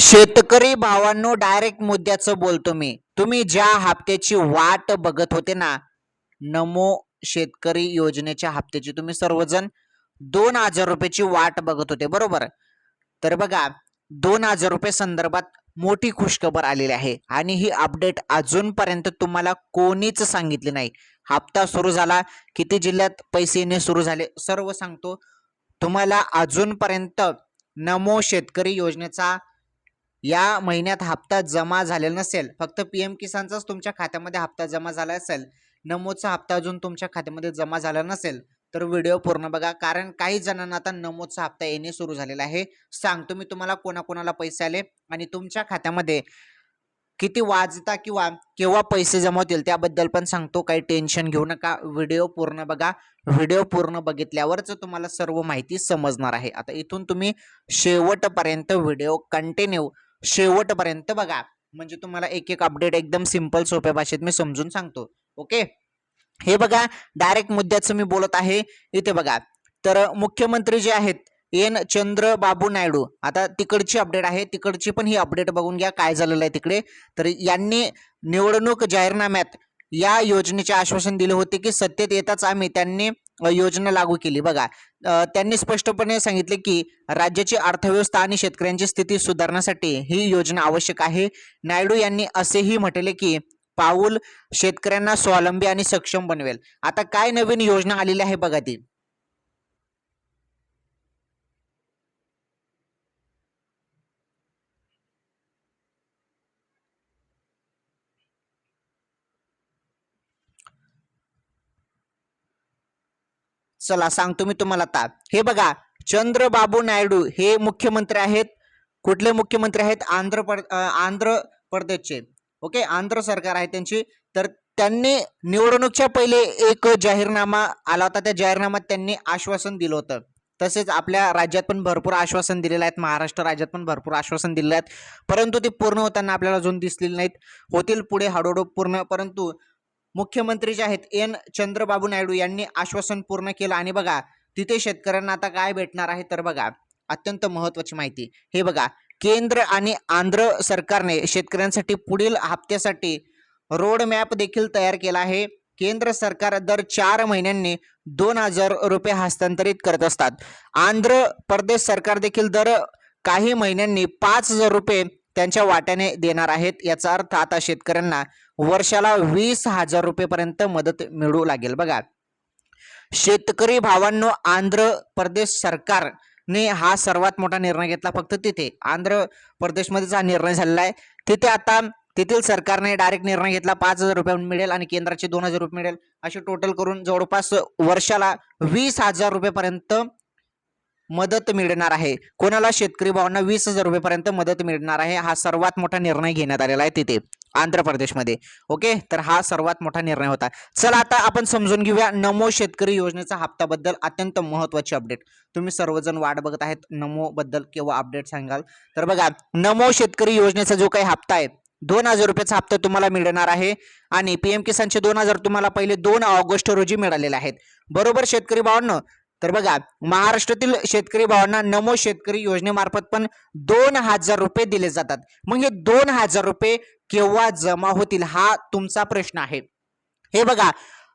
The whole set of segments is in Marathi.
शेतकरी भावांनो डायरेक्ट मुद्द्याचं बोलतो मी. तुम्ही ज्या हप्त्याची वाट बघत होते ना नमो शेतकरी योजनेच्या हप्त्याची तुम्ही सर्वजण दोन हजार रुपयाची वाट बघत होते बरोबर? तर बघा दोन हजार रुपये संदर्भात मोठी खुशखबर आलेली आहे. आणि ही अपडेट अजूनपर्यंत तुम्हाला कोणीच सांगितली नाही. हप्ता सुरू झाला किती जिल्ह्यात पैसे येणे सुरू झाले सर्व सांगतो. तुम्हाला अजूनपर्यंत नमो शेतकरी योजनेचा या महिन्यात हप्ता जमा झालेला नसेल फक्त पी एम किसानचाच तुमच्या खात्यामध्ये हप्ता जमा झाला असेल नमोचा हप्ता अजून तुमच्या खात्यामध्ये जमा झाला नसेल तर व्हिडिओ पूर्ण बघा. कारण काही जणांना आता नमोदचा हप्ता येणे सुरू झालेला आहे. सांगतो मी तुम्हाला कोणाकोणाला पैसे आले आणि तुमच्या खात्यामध्ये किती वाजता किंवा केव्हा पैसे जमा होतील त्याबद्दल पण सांगतो. काही टेन्शन घेऊ नका. व्हिडिओ पूर्ण बघा. व्हिडिओ पूर्ण बघितल्यावरच तुम्हाला सर्व माहिती समजणार आहे. आता इथून तुम्ही शेवटपर्यंत व्हिडिओ कंटिन्यू शेवटपर्यंत बघा. म्हणजे तुम्हाला एक एक अपडेट एकदम सिंपल सोप्या भाषेत मी समजून सांगतो. ओके हे बघा डायरेक्ट मुद्द्याचं मी बोलत आहे. इथे बघा. तर मुख्यमंत्री जे आहेत एन. चंद्रबाबू नायडू. आता तिकडची अपडेट आहे. तिकडची पण ही अपडेट बघून घ्या काय झालेलं आहे तिकडे. तर यांनी निवडणूक जाहीरनाम्यात या योजनेचे आश्वासन दिले होते की सत्तेत येताच आम्ही त्यांनी योजना लागू केली. बघा त्यांनी स्पष्टपणे सांगितले की राज्याची अर्थव्यवस्था आणि शेतकऱ्यांची स्थिती सुधारण्यासाठी ही योजना आवश्यक आहे. नायडू यांनी असेही म्हटले की पाऊल शेतकऱ्यांना स्वावलंबी आणि सक्षम बनवेल. आता काय नवीन योजना आलेली आहे बघा ती. चला सांगतो मी तुम्हाला आता. हे बघा चंद्रबाबू नायडू हे मुख्यमंत्री आहेत. कुठले मुख्यमंत्री आहेत? आंध्र पर आंध्र प्रदेशचे. ओके? आंध्र सरकार आहे त्यांची. तर त्यांनी निवडणूकच्या पहिले एक जाहीरनामा आला होता. त्या जाहीरनाम्यात त्यांनी आश्वासन दिलं होतं. तसेच आपल्या राज्यात पण भरपूर आश्वासन दिलेलं आहेत. महाराष्ट्र राज्यात पण भरपूर आश्वासन दिलेलं आहेत. परंतु ते पूर्ण होताना आपल्याला अजून दिसलेली नाहीत. होतील पुढे हळूहळू पूर्ण परंतु मुख्यमंत्री जे आहेत एन. चंद्रबाबू नायडू यांनी आश्वासन पूर्ण केलं. आणि बघा तिथे शेतकऱ्यांना आता काय भेटणार आहे तर बघा अत्यंत महत्वाची माहिती. हे बघा केंद्र आणि आंध्र सरकारने शेतकऱ्यांसाठी पुढील हप्त्यासाठी रोड मॅप देखील तयार केला आहे. केंद्र सरकार दर चार महिन्यांनी दोन हजार रुपये हस्तांतरित करत असतात. आंध्र प्रदेश सरकार देखील दर काही महिन्यांनी पाच हजार रुपये त्यांच्या वाट्याने देणार आहेत. याचा अर्थ आता शेतकऱ्यांना वर्षाला वीस हजार रुपयेपर्यंत मदत मिळू लागेल. बघा शेतकरी भावांनो आंध्र प्रदेश सरकारने हा सर्वात मोठा निर्णय घेतला फक्त तिथे. आंध्र प्रदेशमध्येच हा निर्णय झालेला आहे. तिथे आता तेथील सरकारने डायरेक्ट निर्णय घेतला पाच हजार रुपये मिळेल आणि केंद्राचे दोन हजार रुपये मिळेल. असे टोटल करून जवळपास वर्षाला वीस हजार रुपयेपर्यंत मदत मिळणार आहे. कोणाला? शेतकरी भावांना वीस हजार रुपयेपर्यंत मदत मिळणार आहे. हा सर्वात मोठा निर्णय घेण्यात आलेला आहे तिथे आंध्र प्रदेशमध्ये ओके? तर हा सर्वात मोठा निर्णय होता. चला आता आपण समजून घेऊया नमो शेतकरी योजनेचा हप्त्याबद्दल अत्यंत महत्वाची अपडेट तुम्ही सर्वजण वाट बघत आहेत. नमो बद्दल किंवा अपडेट सांगाल? तर बघा नमो शेतकरी योजनेचा जो काही हप्ता आहे दोन हजार रुपयाचा हप्ता तुम्हाला मिळणार आहे आणि पीएम किसानचे दोन हजार तुम्हाला पहिले दोन ऑगस्ट रोजी मिळालेले आहेत. बरोबर शेतकरी भावांनो? तर बघा महाराष्ट्रातील शेतकरी भावांना नमो शेतकरी योजनेमार्फत पण दोन हजार रुपये दिले जातात. मग हे दोन हजार रुपये केव्हा जमा होतील हा तुमचा प्रश्न आहे. हे बघा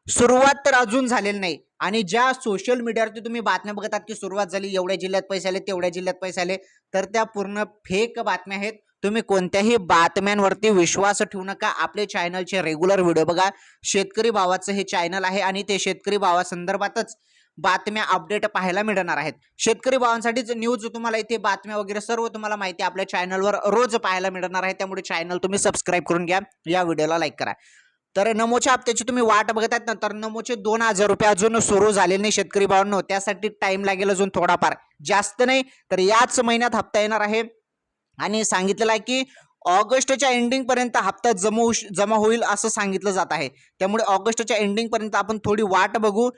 सुरुवात तर अजून झालेली नाही. आणि ज्या सोशल मीडियावरती तुम्ही बातम्या बघतात की सुरुवात झाली एवढ्या जिल्ह्यात पैसे आले तेवढ्या जिल्ह्यात पैसे आले तर त्या पूर्ण फेक बातम्या आहेत. तुम्ही कोणत्याही बातम्यांवरती विश्वास ठेवू नका. आपले चॅनलचे रेग्युलर व्हिडिओ बघा. शेतकरी भावाचं हे चॅनल आहे आणि ते शेतकरी भावासंदर्भातच बातम्या अपडेट पाहायला मिळणार आहेत. शेतकरी भावांसाठीच न्यूज तुम्हाला इथे बातम्या वगैरे सर्व तुम्हाला माहिती आपल्या चॅनलवर रोज पाहायला मिळणार आहे. त्यामुळे चॅनल तुम्ही सबस्क्राईब करून घ्या. या व्हिडिओला लाईक करा. तर नमोच्या हप्त्याची तुम्ही वाट बघत आहेत ना तर नमोचे दोन हजार रुपये अजून सुरू झाले नाही शेतकरी भावांनो. त्यासाठी टाइम लागेल अजून थोडाफार. जास्त नाही तर याच महिन्यात हप्ता येणार आहे. आणि सांगितलेलं आहे की ऑगस्टच्या एंडिंग पर्यंत हप्ता जमा जमा होईल असं सांगितलं जात आहे. त्यामुळे ऑगस्टच्या एंडिंग पर्यंत आपण थोडी वाट बघू.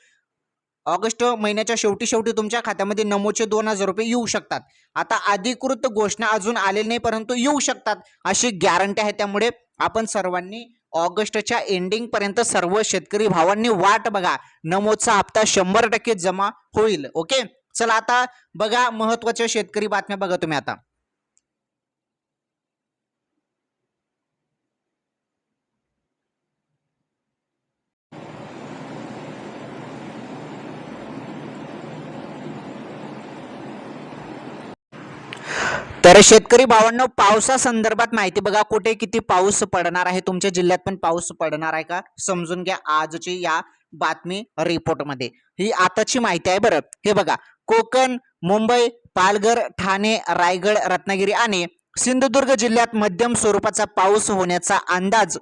ऑगस्ट महिन्याच्या शेवटी शेवटी तुमच्या खात्यामध्ये नमोचे दोन हजार रुपये येऊ शकतात. आता अधिकृत घोषणा अजून आलेली नाही परंतु येऊ शकतात अशी गॅरंटी आहे. त्यामुळे आपण सर्वांनी ऑगस्टच्या एंडिंग पर्यंत सर्व शेतकरी भावांनी वाट बघा. नमोचा हप्ता शंभर टक्के जमा होईल. ओके चला आता बघा महत्त्वाच्या शेतकरी बातम्या बघा तुम्ही आता. तर शेतकरी भावांनो पावसासंदर्भात माहिती बघा कुठे किती पाऊस पडणार आहे? तुमच्या जिल्ह्यात पण पाऊस पडणार आहे का? समजून घ्या आजची या बातमी रिपोर्टमध्ये. ही आताची माहिती आहे बरं. हे बघा कोकण मुंबई पालघर ठाणे रायगड रत्नागिरी आणि सिंधुदुर्ग जिल्ह्यात मध्यम स्वरूपाचा पाऊस होण्याचा अंदाज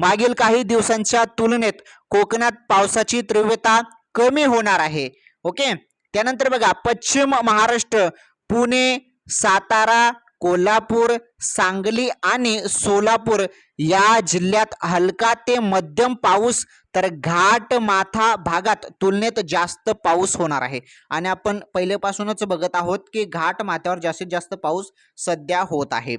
मागील काही दिवसांच्या तुलनेत कोकणात पावसाची तीव्रता कमी होणार आहे. ओके? त्यानंतर बघा पश्चिम महाराष्ट्र पुणे सातारा कोल्हापूर सांगली आणि सोलापूर या जिल्ह्यात हलका ते मध्यम पाऊस तर घाट माथा भागात तुलनेत जास्त पाऊस होणार आहे. आणि आपण पहिलेपासूनच बघत आहोत की घाट माथ्यावर जास्तीत जास्त पाऊस सध्या होत आहे.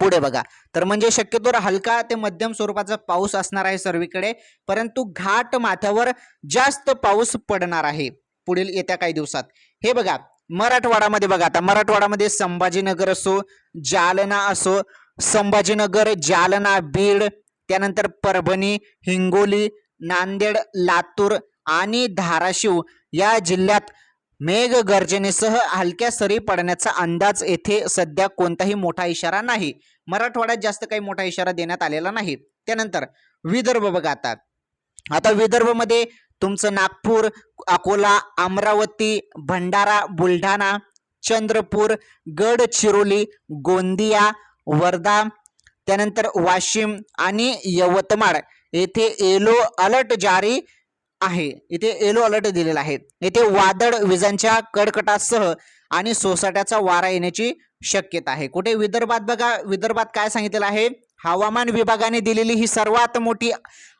पुढे बघा. तर म्हणजे शक्यतोवर हलका ते मध्यम स्वरूपाचा पाऊस असणार आहे सर्वीकडे परंतु घाट माथ्यावर जास्त पाऊस पडणार आहे. पुढील येत्या काही दिवसात. हे बघा. मराठवाडामध्ये बघा आता मराठवाडामध्ये संभाजीनगर असो जालना असो संभाजीनगर जालना बीड त्यानंतर परभणी हिंगोली नांदेड लातूर आणि धाराशिव या जिल्ह्यात मेघ गर्जनेसह हलक्या सरी पडण्याचा अंदाज येथे सध्या कोणताही मोठा इशारा नाही. मराठवाड्यात जास्त काही मोठा इशारा देण्यात आलेला नाही. त्यानंतर विदर्भ बघा आता. आता विदर्भमध्ये तुमचं नागपूर अकोला अमरावती भंडारा बुलढाणा चंद्रपूर गडचिरोली गोंदिया वर्धा त्यानंतर वाशिम आणि यवतमाळ. येथे येलो अलर्ट जारी आहे. इथे येलो अलर्ट दिलेला आहे. येथे वादळ विजांच्या कडकटासह आणि सोसाट्याचा वारा येण्याची शक्यता आहे. कुठे? विदर्भात बघा. विदर्भात काय सांगितलेलं आहे? हवामान विभागाने दिलेली ही सर्वात मोठी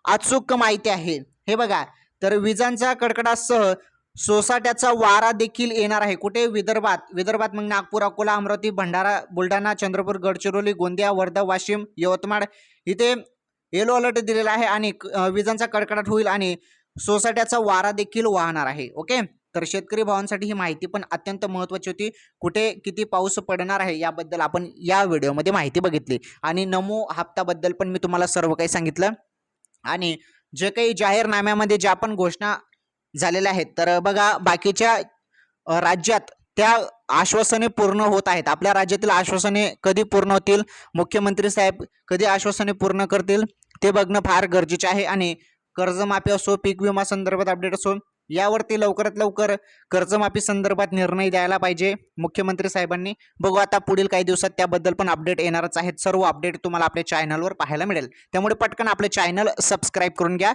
अचूक माहिती आहे. हे बघा. तर विजांच्या कडकडासह सोसाट्याचा वारा देखील येणार आहे. कुठे? विदर्भात. विदर्भात मग नागपूर अकोला अमरावती भंडारा बुलढाणा चंद्रपूर गडचिरोली गोंदिया वर्धा वाशिम यवतमाळ इथे येलो अलर्ट दिलेला आहे आणि विजांचा कडकडाट होईल आणि सोसाट्याचा वारा देखील वाहणार आहे. ओके? तर शेतकरी भावांसाठी ही माहिती पण अत्यंत महत्त्वाची होती. कुठे किती पाऊस पडणार आहे याबद्दल आपण या व्हिडिओमध्ये माहिती बघितली. आणि नमो हप्त्याबद्दल पण मी तुम्हाला सर्व काही सांगितलं. आणि जे काही जाहीरनाम्यामध्ये ज्या पण घोषणा झालेल्या आहेत तर बघा बाकीच्या राज्यात त्या आश्वासने पूर्ण होत आहेत. आपल्या राज्यातील आश्वासने कधी पूर्ण होतील? मुख्यमंत्री साहेब कधी आश्वासने पूर्ण करतील? ते बघणं फार गरजेचे आहे. आणि कर्जमाफी असो पीक विमा संदर्भात अपडेट असो यावरती लवकरात लवकर कर्जमाफी संदर्भात निर्णय द्यायला पाहिजे. मुख्यमंत्री साहेबांनी बघू आता पुढील काही दिवसात त्याबद्दल पण अपडेट येणारच आहेत. सर्व अपडेट तुम्हाला आपल्या चॅनलवर पाहायला मिळेल. त्यामुळे पटकन आपले चॅनल सबस्क्राईब करून घ्या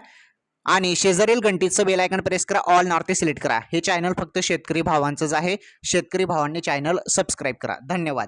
आणि शेजारील घंटीचं बेलायकन प्रेस करा. ऑल नॉर्थ सिलेक्ट करा. हे चॅनल फक्त शेतकरी भावांचंच आहे. शेतकरी भावांनी चॅनल सबस्क्राईब करा. धन्यवाद.